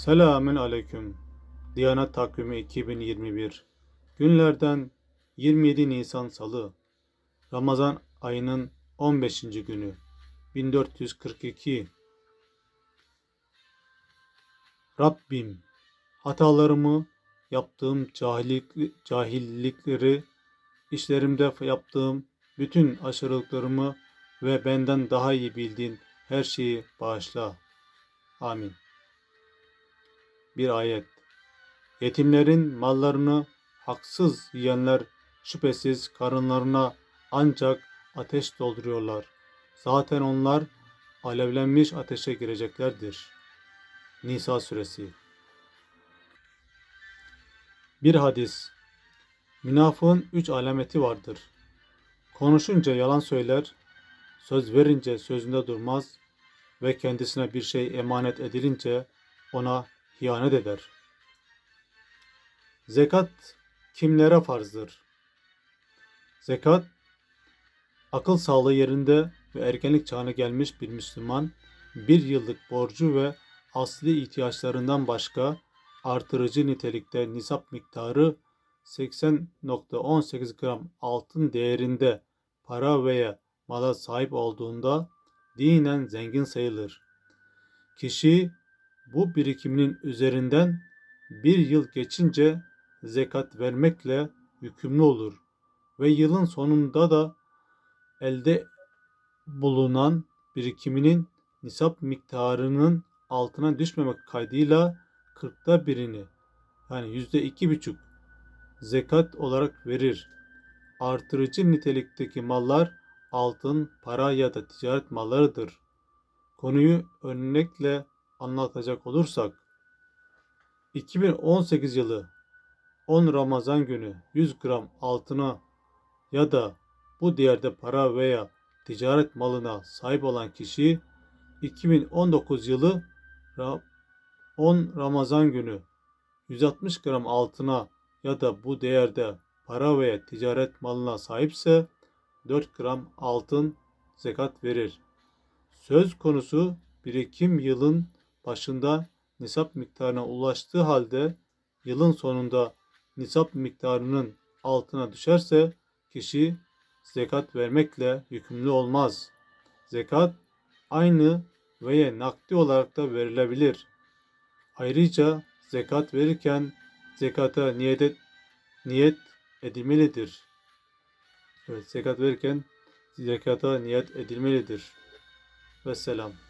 Selamün aleyküm. Diyanet Takvimi 2021. Günlerden 27 Nisan Salı. Ramazan ayının 15. günü. 1442. Rabbim, hatalarımı, yaptığım cahillik, cahillikleri, işlerimde yaptığım bütün aşırılıklarımı ve benden daha iyi bildiğin her şeyi bağışla. Amin. Bir ayet. Yetimlerin mallarını haksız yiyenler şüphesiz karınlarına ancak ateş dolduruyorlar. Zaten onlar alevlenmiş ateşe gireceklerdir. Nisa suresi. Bir hadis. Münafığın üç alameti vardır. Konuşunca yalan söyler, söz verince sözünde durmaz ve kendisine bir şey emanet edilince ona ihanet eder. Zekat kimlere farzdır? Zekat, akıl sağlığı yerinde ve ergenlik çağına gelmiş bir Müslüman, bir yıllık borcu ve asli ihtiyaçlarından başka artırıcı nitelikte nisap miktarı 80.18 gram altın değerinde para veya mala sahip olduğunda dinen zengin sayılır. Kişi bu birikiminin üzerinden bir yıl geçince zekat vermekle yükümlü olur ve yılın sonunda da elde bulunan birikiminin nisap miktarının altına düşmemek kaydıyla kırkta birini yani yüzde iki buçuk zekat olarak verir. Artırıcı nitelikteki mallar altın, para ya da ticaret mallarıdır. Konuyu örnekle anlatacak olursak 2018 yılı 10 Ramazan günü 100 gram altına ya da bu değerde para veya ticaret malına sahip olan kişi 2019 yılı 10 Ramazan günü 160 gram altına ya da bu değerde para veya ticaret malına sahipse 4 gram altın zekat verir. Söz konusu birikim yılın başında nisap miktarına ulaştığı halde yılın sonunda nisap miktarının altına düşerse kişi zekat vermekle yükümlü olmaz. Zekat aynı veya nakdi olarak da verilebilir. Ayrıca zekat verirken zekata niyet, et, niyet edilmelidir. Evet, zekat verirken zekata niyet edilmelidir. Vesselam.